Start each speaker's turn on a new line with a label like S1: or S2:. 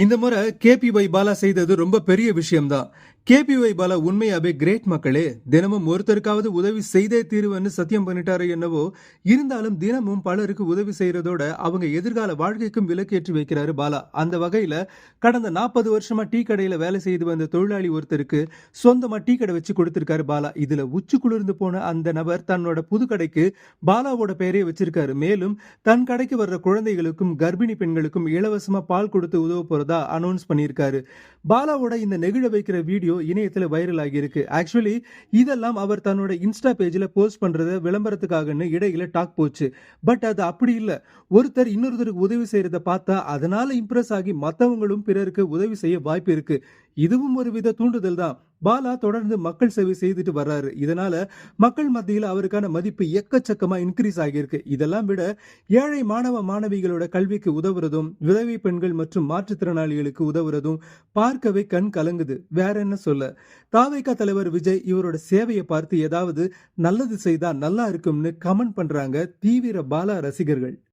S1: இந்த முறை கேபிஒய் பாலா செய்தது ரொம்ப பெரிய விஷயம்தான். கேபிஒய் பாலா உண்மையாவே கிரேட் மக்களே தினமும் ஒருத்தருக்காவது உதவி செய்தே தீர்வுன்னு சத்தியம் பண்ணிட்டாரு என்னவோ இருந்தாலும் தினமும் பலருக்கு உதவி செய்யறதோட அவங்க எதிர்கால வாழ்க்கைக்கும் விலக்கேற்றி வைக்கிறாரு பாலா. அந்த வகையில கடந்த நாற்பது வருஷமா டீ கடையில வேலை செய்து வந்த தொழிலாளி ஒருத்தருக்கு சொந்தமா டீ கடை வச்சு கொடுத்திருக்காரு பாலா. இதுல உச்சி குளிர்ந்து போன அந்த நபர் தன்னோட புது கடைக்கு பாலாவோட பெயரே வச்சிருக்காரு. மேலும் தன் கடைக்கு வர்ற குழந்தைகளுக்கும் கர்ப்பிணி பெண்களுக்கும் இலவசமா பால் கொடுத்து உதவ போறதா அனௌன்ஸ் பண்ணியிருக்காரு. பாலாவோட இந்த நெகிழ வைக்கிற வீடியோ இணையத்துல வைரல் ஆகியிருக்கு ஆக்சுவலி இதெல்லாம் அவர் தன்னோட இன்ஸ்டா பேஜ்ல போஸ்ட் பண்றத விளம்பரத்துக்காகன்னு இடையில டாக் போச்சு. பட் அது அப்படி இல்ல. ஒருத்தர் இன்னொருத்தருக்கு உதவி செய்யறத பார்த்தா அதனால இம்ப்ரெஸ் ஆகி மத்தவங்களும் பிறருக்கு உதவி செய்ய வாய்ப்பு இருக்கு. இதுவும் ஒரு வித தூண்டுதல் தான். பாலா தொடர்ந்து மக்கள் சேவை செய்துட்டு வர்றாரு. இதனால மக்கள் மத்தியில் அவருக்கான மதிப்பு எக்கச்சக்கமா இன்க்ரீஸ் ஆகியிருக்கு. இதெல்லாம் விட ஏழை மாணவ மாணவிகளோட கல்விக்கு உதவுறதும் விதவை பெண்கள் மற்றும் மாற்றுத்திறனாளிகளுக்கு உதவுறதும் பார்க்கவே கண் கலங்குது. வேற என்ன சொல்ல? தாவைக்கா தலைவர் விஜய் இவரோட சேவையை பார்த்து ஏதாவது நல்லது செய்தா நல்லா இருக்கும்னு கமெண்ட் பண்றாங்க தீவிர பாலா ரசிகர்கள்.